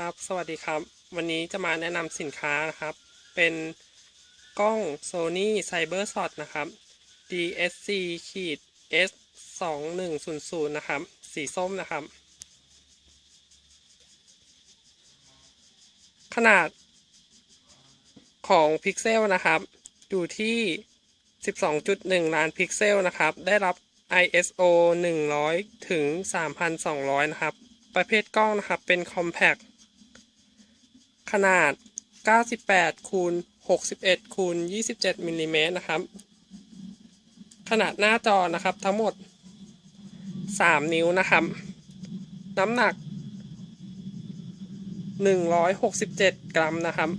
ครับ สวัสดีครับ วันนี้จะมาแนะนำสินค้านะครับ เป็นกล้อง Sony CyberShot นะครับ DSC ขีด S 2 1 0 0นะครับ สีส้มนะครับ ขนาดของพิกเซลนะครับ อยู่ที่ 12.1 ล้านพิกเซลนะครับ ได้รับ ISO 100 ถึง 3,200 นะครับ ประเภทกล้องนะครับ เป็น Compact ขนาด 98 คูณ 61 คูณ 27 มิลลิเมตรนะครับ ขนาดหน้าจอนะครับทั้งหมด 3 นิ้วนะครับ น้ำหนัก 167 กรัมนะครับ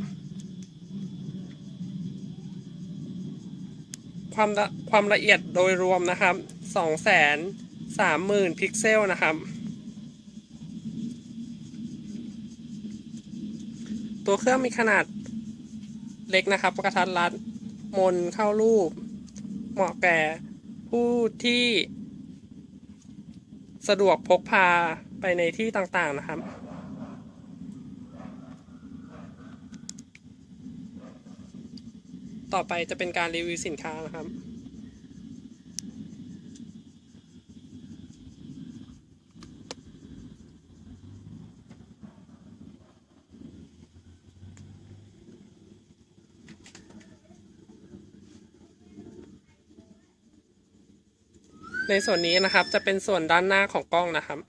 ความละความละเอียดโดยรวมนะครับ 230,000 พิกเซลนะครับ ตัวเครื่องมีขนาดเล็กนะครับ กระทัดรัดมนเข้ารูป เหมาะแก่ผู้ที่สะดวกพกพาไปในที่ต่างๆนะครับ ต่อไปจะเป็นการรีวิวสินค้านะครับ ในส่วนนี้นะครับจะเป็นส่วนด้านหน้าของกล้องนะครับ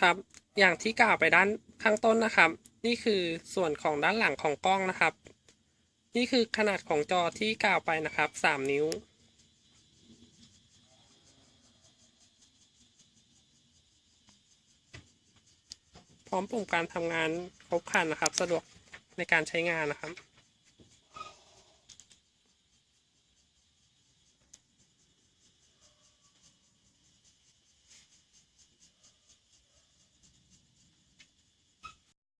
ครับ อย่างที่กล่าวไปด้านข้างต้นนะครับ นี่คือส่วนของด้านหลังของกล้องนะครับ นี่คือขนาดของจอที่กล่าวไปนะครับ 3 นิ้วพร้อมปุ่มการทำงานครบครันนะครับ สะดวกในการใช้งานนะครับ